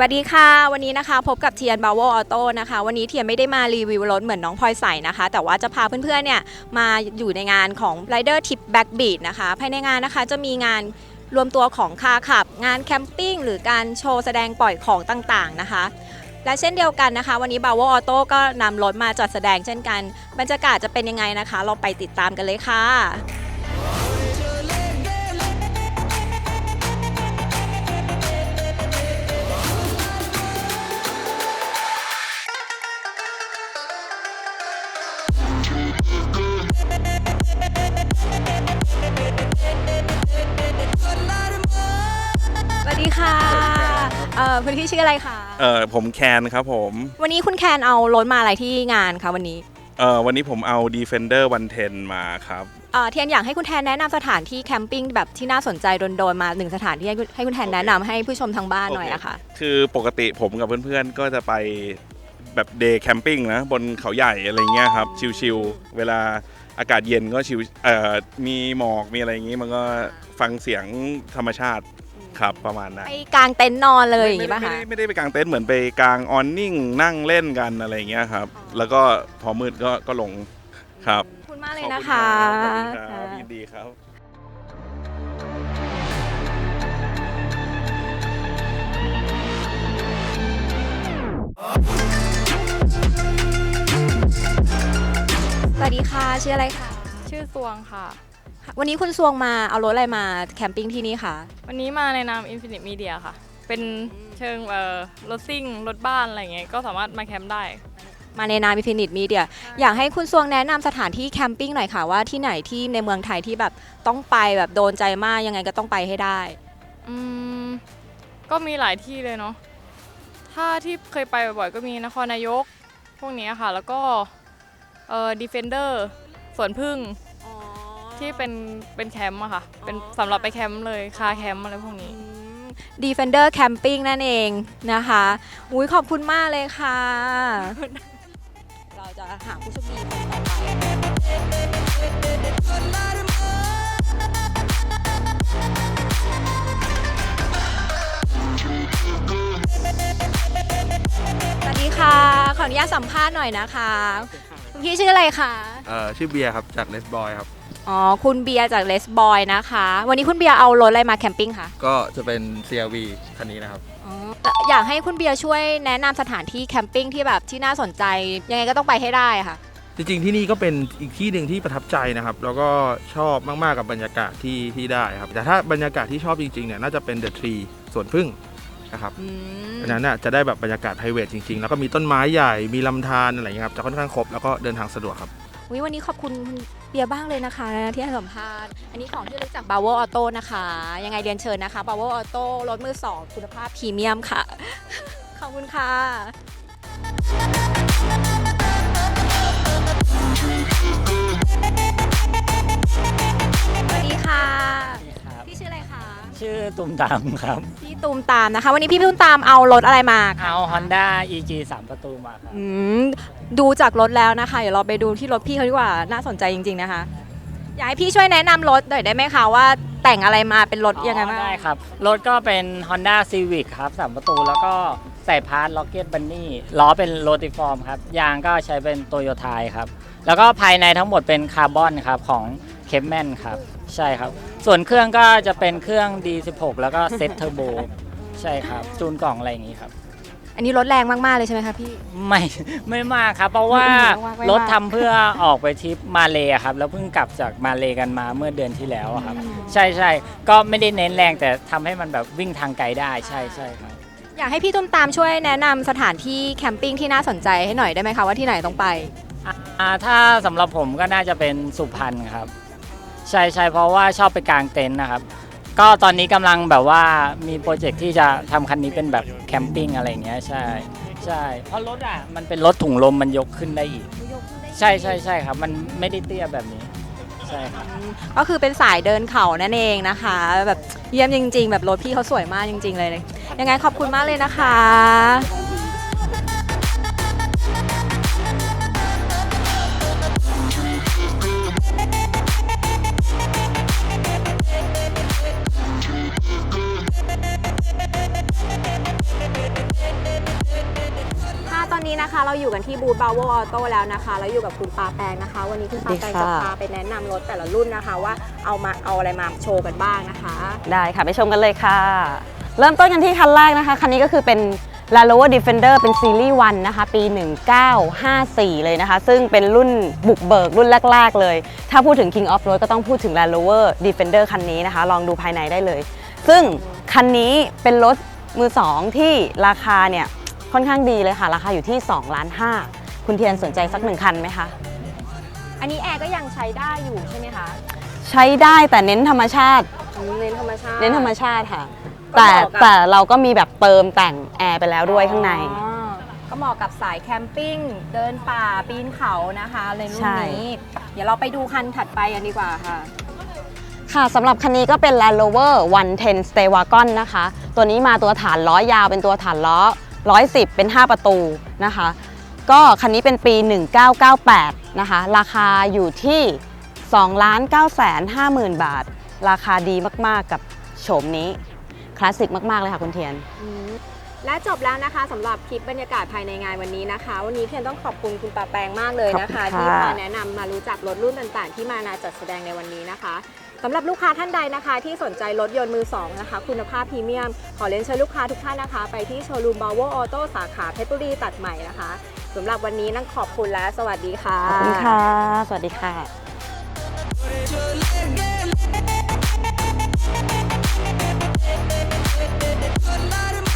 สวัสดีค่ะ วันนี้นะคะพบกับเทียนบาวออโต้นะคะ วันนี้เทียนไม่ได้มารีวิวรถเหมือนน้องพลอยใส่นะคะ แต่ว่าจะพาเพื่อนๆเนี่ยมาอยู่ในงานของ Rider Tip Backbeat นะคะ ภายในงานนะคะจะมีงานรวมตัวของคาขับ งานแคมปิ้งหรือการโชว์แสดงปล่อยของต่างๆนะคะ และเช่นเดียวกันนะคะ วันนี้บาวออโต้ก็นำรถมาจัดแสดงเช่นกัน บรรยากาศจะเป็นยังไงนะคะ เราไปติดตามกันเลยค่ะ ดีค่ะเอ่อคุณพี่ชื่ออะไรคะเอ่อผมแคนครับผม วันนี้คุณแคนเอารถมาอะไรที่งานคะวันนี้เอ่อวันนี้ผมเอา Defender 110 มาครับเอ่อเทียนอยากให้คุณแทนแนะนำสถานที่แคมปิ้งแบบที่น่าสนใจโดนๆมาหนึ่งสถานที่ให้คุณให้คุณแทนแนะนำให้ผู้ชมทางบ้านหน่อยอะค่ะ คือปกติผมกับเพื่อนๆ ก็จะไปแบบเดย์แคมปิ้งนะบนเขาใหญ่อะไรเงี้ยครับ ชิลๆเวลาอากาศเย็นก็ชิลเอ่อมีหมอกมีอะไรอย่างงี้มันก็ฟังเสียงธรรมชาติ ครับประมาณนั้นไปกางเต็นท์นอนเลยอย่างไม่งี้ได้ป่ะไม่คะ ได้ไม่ได้ไปกางเต็นท์เหมือนไปกางออนนิ่งนั่งเล่นกันอะไรเงี้ยครับแล้วก็พอมืดก็ก็ลงครับขอบคุณมากเลยขอบนะณคะรับขอบคุณครับยินดีครับ สวัสดีค่ะ ชื่ออะไรคะ ชื่อซวงค่ะ วันนี้คุณซวงมาเอารถอะไรมาแคมปิ้งที่นี่คะวันนี้มาในนาม Infinite Media ค่ะ เป็นเชิงเอ่อรถซิ่ง รถบ้าน อะไรเงี้ย ก็สามารถมาแคมป์ได้ มาในนาม Infinite Media อยากให้คุณซวงแนะนำสถานที่แคมปิ้งหน่อยค่ะ ว่าที่ไหนที่ในเมืองไทยที่แบบต้องไปแบบโดนใจมากยังไงก็ต้องไปให้ได้ อืม ก็มีหลายที่เลยเนาะ ถ้าที่เคยไปบ่อยๆ ก็มีนครนายก พวกเนี้ยค่ะ แล้วก็เอ่อ Defender สวนพึ่ง ที่เป็นเป็นแคมป์อะค่ะ เป็นอ๋อ สำหรับไปแคมป์เลยคาแคมป์อะไรพวกนี้ Defender Camping นั่นเองนะคะอุ้ยขอบคุณมากเลยค่ะ เราจะหาผู้โชคดีคนต่อไป สวัสดีค่ะ ขออนุญาตสัมภาษณ์หน่อยนะคะคุณพี่ชื่ออะไรคะ เอ่อชื่อเบียร์ครับจากเลสบอยครับ อ๋อ คุณเบียร์จากเลสบอยนะคะ วันนี้คุณเบียร์เอารถอะไรมาแคมปิ้งคะก็จะเป็น CRV คันนี้นะครับ อ๋อแต่อยากให้คุณเบียร์ช่วยแนะนำสถานที่แคมปิ้งที่แบบที่น่าสนใจ ยังไงก็ต้องไปให้ได้ค่ะ จริงๆที่นี่ก็เป็นอีกที่หนึ่งที่ประทับใจนะครับ แล้วก็ชอบมาก ๆ กับบรรยากาศที่ที่ได้ครับ แต่ถ้าบรรยากาศที่ชอบจริง ๆ เนี่ย น่าจะเป็นเดอะทรีสวนพึ่งนะครับอืมอันนั้นน่ะจะได้แบบบรรยากาศไพรเวทจริง ๆ แล้วก็มีต้นไม้ใหญ่มีลำธารอะไรอย่างเงี้ยครับจะค่อนข้างครบแล้วก็เดินทางสะดวกครับ อุ๊ยวันนี้ขอบคุณคุณ เบียร์บ้างเลยนะคะที่ให้สัมภาษณ์ อันนี้ของที่ระลึกจาก b o w e r Auto นะคะ ยังไงเรียนเชิญนะคะ b o w e r Auto รถมือสองคุณภาพพรีเมียมค่ะ ขอบคุณค่ะสวัสดีค่ะครับพี่ชื่ออะไรคะชื่อตุมตามครับพี่ ตูมตามนะคะ วันนี้พี่ตูมตามเอารถอะไรมาคะเอา Honda EG 3 ประตูมาครับ อืมดูจากรถแล้วนะคะ เดี๋ยวเราไปดูที่รถพี่เขาดีกว่าน่าสนใจจริง ๆนะคะ อยากให้พี่ช่วยแนะนำรถหน่อยได้ไหมคะว่าแต่งอะไรมาเป็นรถยังไงบ้าง ได้ครับ รถก็เป็น Honda Civic ครับ 3 ประตูแล้วก็ใส่พาร์ท Rocket Bunny ล้อเป็นโรติฟอร์มครับ ยางก็ใช้เป็นโตโยต้าครับแล้วก็ภายในทั้งหมดเป็นคาร์บอนครับของเคปแมนครับ ใช่ครับ ส่วนเครื่องก็จะเป็นเครื่อง D16 แล้วก็เซตเทอร์โบใช่ครับจูนกล่องอะไรอย่างนี้ครับ อันนี้รถแรงมาก ๆ เลยใช่ไหมคะพี่ ไม่ไม่มากครับ เพราะว่าไม่มากไม่มาก รถทำเพื่อออกไปทริปมาเลย์ครับ แล้วเพิ่งกลับจากมาเลย์กันมาเมื่อเดือนที่แล้วอะครับ ใช่ใช่ก็ไม่ได้เน้นแรงแต่ทำให้มันแบบวิ่งทางไกลได้ใช่ใช่ครับ อยากให้พี่ตุ้มตามช่วยแนะนำสถานที่แคมปิ้งที่น่าสนใจให้หน่อยได้ไหมคะว่าที่ไหนต้องไป อ่าถ้าสำหรับผมก็น่าจะเป็นสุพรรณครับ ใช่ใช่เพราะว่าชอบไปกางเต็นท์นะครับ ก็ตอนนี้กำลังแบบว่ามีโปรเจกต์ที่จะทำคันนี้เป็นแบบแคมปิ้งอะไรอย่างเงี้ยใช่ใช่เพราะรถอะมันเป็นรถถุงลมมันยกขึ้นได้อีก ใช่ใช่ใช่ครับ มันไม่ได้เตี้ยแบบนี้ ใช่ครับ ก็คือเป็นสายเดินเขานั่นเองนะคะ แบบเยี่ยมจริง ๆ แบบรถพี่เขาสวยมากจริง ๆ เลย ยังไงขอบคุณมากเลยนะคะ อยู่กันที่บูธบาวเวอร์ออโต้แล้วนะคะแล้วอยู่กับคุณปาแปงนะคะ วันนี้คุณปาแปงจะพาไปแนะนำรถแต่ละรุ่นนะคะว่าเอามาเอาอะไรมาโชว์กันบ้างนะคะ ได้ค่ะไปชมกันเลยค่ะ เริ่มต้นกันที่คันแรกนะคะคันนี้ก็คือเป็น Land Rover Defender เป็นซีรีส์1นะคะ ปี 1954 เลยนะคะ ซึ่งเป็นรุ่นบุกเบิกรุ่นแรก ๆ เลย ถ้าพูดถึง King of Road ก็ต้องพูดถึง Land Rover Defender คันนี้นะคะ ลองดูภายในได้เลย ซึ่งคันนี้เป็นรถมือ2ที่ราคาเนี่ย ค่อนข้างดีเลยค่ะ ราคาอยู่ที่2ล้าน5คุณเทียนสนใจสักหนึ่งคันไหมคะ อันนี้แอร์ก็ยังใช้ได้อยู่ใช่ไหมคะใช้ได้แต่เน้นธรรมชาติอืมเน้นธรรมชาติ เน้นธรรมชาติค่ะ ก็แต่เหมาะกับ แต่เราก็มีแบบเติมแต่งแอร์ไปแล้วด้วยข้างใน อ๋อก็เหมาะกับสายแคมปิ้ง เดินป่าปีนเขานะคะในรุ่นใช่นี้ เดี๋ยวเราไปดูคันถัดไปกันดีกว่าค่ะ ค่ะสำหรับคันนี้ก็เป็น Land Rover 110 Stay Wagon นะคะ ตัวนี้มาตัวฐานล้อยาวเป็นตัวฐานล้อ 110 เป็น 5 ประตูนะคะ ก็คันนี้เป็นปี 1998 นะคะ ราคาอยู่ที่ 2 9 5 0 0 0 บาท ราคาดีมาก ๆ กับโฉมนี้ คลาสสิกมาก ๆ เลยค่ะคุณเทียน และจบแล้วนะคะสำหรับคลิปบรรยากาศภายในงานวันนี้นะคะ วันนี้เทียนต้องขอบคุณคุณปาแปงมากเลยนะคะ ขอบคุณที่ค่ะมาแนะนำมารู้จักรถรุ่นต่างๆ ที่มานาจัดแสดงในวันนี้นะคะสำหรับลูกค้าท่านใดนะคะ ที่สนใจรถยนต์มือสองนะคะ คุณภาพพรีเมียม ขอเรียนเชิญลูกค้าทุกท่านนะคะ ไปที่โชว์รูมบาวเวอร์ออโต้สาขาเพชรบุรีตัดใหม่นะคะสำหรับวันนี้นั่งขอบคุณและสวัสดีค่ะ ขอบคุณค่ะ สวัสดีค่ะ Put a lot of